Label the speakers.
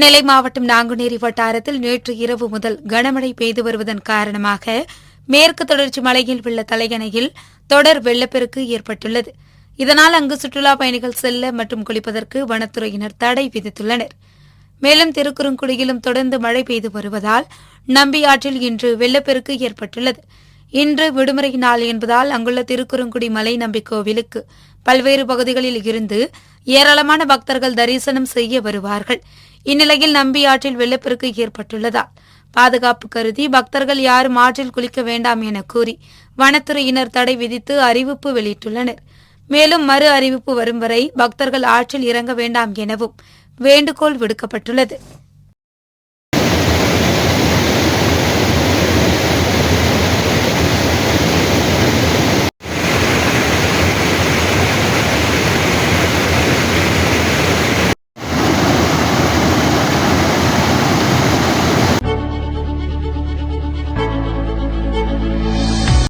Speaker 1: நெல்லை மாவட்டம் நாங்குநேரி வட்டாரத்தில் நேற்று இரவு முதல் கனமழை பெய்து வருவதன் காரணமாக மேற்கு தொடர்ச்சி மலையில் உள்ள தலையணையில் தொடர் வெள்ளப்பெருக்கு ஏற்பட்டுள்ளது. இதனால் அங்கு சுற்றுலா பயணிகள் செல்ல மற்றும் குளிப்பதற்கு வனத்துறையினர் தடை விதித்துள்ளனர். மேலும் திருக்குறுங்குடியிலும் தொடர்ந்து மழை பெய்து வருவதால் நம்பியாற்றில் இன்று வெள்ளப்பெருக்கு ஏற்பட்டுள்ளது. இன்று விடுமுறை நாள் என்பதால் அங்குள்ள திருக்குறுங்குடி மலை நம்பி கோவிலுக்கு பல்வேறு பகுதிகளில் இருந்து ஏராளமான பக்தர்கள் தரிசனம் செய்ய வருவார்கள். இந்நிலையில் நம்பியாற்றில் வெள்ளப்பெருக்கு ஏற்பட்டுள்ளதால் பாதுகாப்பு கருதி பக்தர்கள் யாரும் ஆற்றில் குளிக்க வேண்டாம் என கூறி வனத்துறையினர் தடை விதித்து அறிவிப்பு வெளியிட்டுள்ளனர். மேலும் மறு அறிவிப்பு வரும் வரை பக்தர்கள் ஆற்றில் இறங்க வேண்டாம் எனவும் வேண்டுகோள் விடுக்கப்பட்டுள்ளது.